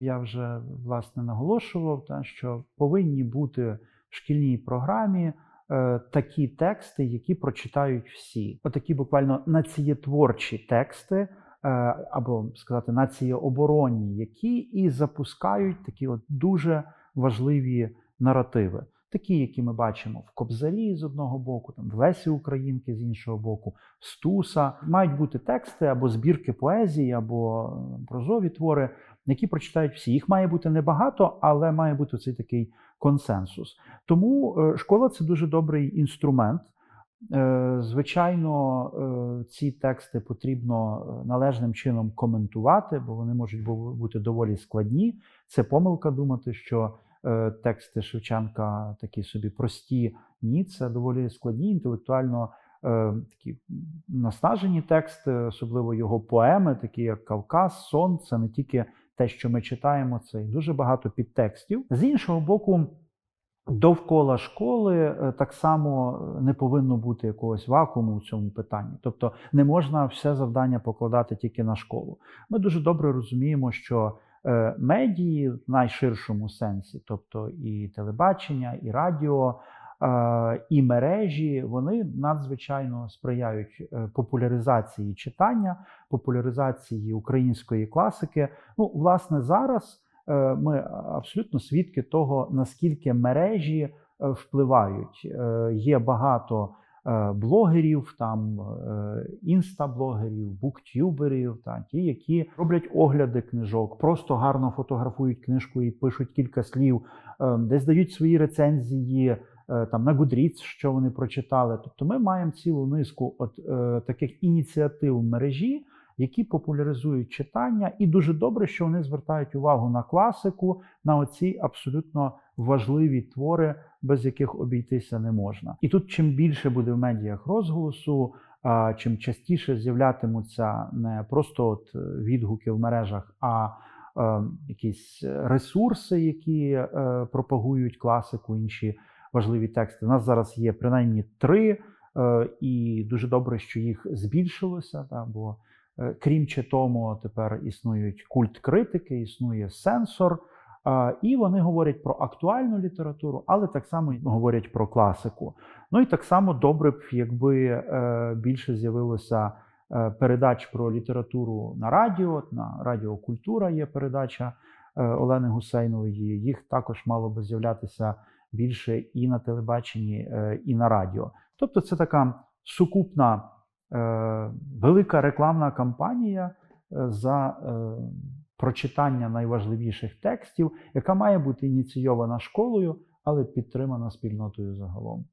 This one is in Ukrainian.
Я вже власне наголошував, що повинні бути в шкільній програмі е, такі тексти, які прочитають всі. Отакі буквально націєтворчі тексти, е, або сказати, націєоборонні, які і запускають такі от дуже важливі наративи. Такі, які ми бачимо в Кобзарі з одного боку, там в Лесі Українки з іншого боку, Стуса. Мають бути тексти або збірки поезії, або прозові твори, які прочитають всі. Їх має бути небагато, але має бути цей такий консенсус. Тому е, школа це дуже добрий інструмент. Е, Звичайно, е, ці тексти потрібно належним чином коментувати, бо вони можуть бути доволі складні. Це помилка думати, що тексти Шевченка такі собі прості. Ні, це доволі складні, інтелектуально е, такі наснажені тексти, особливо його поеми, такі як Кавказ, Сон. Це не тільки те, що ми читаємо, це і дуже багато підтекстів. З іншого боку, довкола школи е, так само е, не повинно бути якогось вакууму в цьому питанні. Тобто не можна все завдання покладати тільки на школу. Ми дуже добре розуміємо, що е, медії в найширшому сенсі, тобто і телебачення, і радіо. е, І мережі вони надзвичайно сприяють е, популяризації читання, популяризації української класики. Ну, власне, зараз е, ми абсолютно свідки того, наскільки мережі е, впливають. Е, Є багато е, блогерів, там е, інстаблогерів, буктюберів, та ті, які роблять огляди книжок, просто гарно фотографують книжку і пишуть кілька слів, е, десь дають свої рецензії. е, Там на Goodreads, що вони прочитали. Тобто ми маємо цілу низку от, е, таких ініціатив в мережі, які популяризують читання, і дуже добре, що вони звертають увагу на класику, на оці абсолютно важливі твори, без яких обійтися не можна. І тут, чим більше буде в медіях розголосу, чим частіше з'являтимуться не просто от е, відгуки в мережах, а е, якісь ресурси, які е, пропагують класику, інші важливі тексти. У нас зараз є принаймні три, і дуже добре, що їх збільшилося. Та, бо Крім читому, тепер існують культ критики, існує сенсор, і вони говорять про актуальну літературу, але так само говорять про класику. Ну і так само добре б, якби е, більше з'явилося е, передач про літературу на радіо. На Радіо Культура є передача е, Олени Гусейнової. Їх також мало би з'являтися більше і на телебаченні, е, і на радіо. Тобто, це така сукупна е, Е, велика рекламна кампанія е, за е, прочитання найважливіших текстів, яка має бути ініційована школою, але підтримана спільнотою загалом.